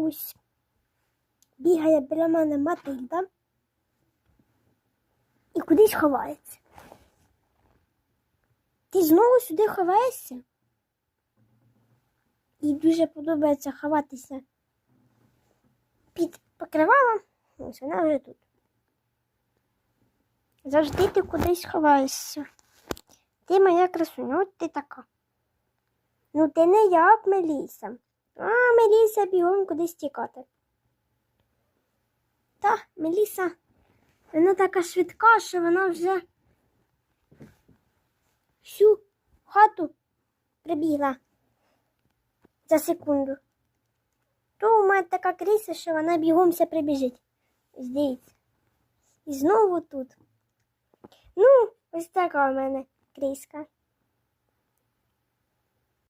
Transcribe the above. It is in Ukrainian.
Ось. Бігає біля мене Матильда. І кудись ховається. Ти знову сюди ховаєшся? Їй дуже подобається ховатися під покривалом. Ось вона вже тут. Завжди ти кудись ховаєшся. Ти моя красуня, от ти така. Ну, ти не як Меліса. А, Меліса бігом кудись тікати. Та, Меліса, вона така швидка, що вона вже всю хату прибігла за секунду. То у мене така криса, що вона бігом все прибіжить. Здається. І знову тут. Ну, ось така у мене криска.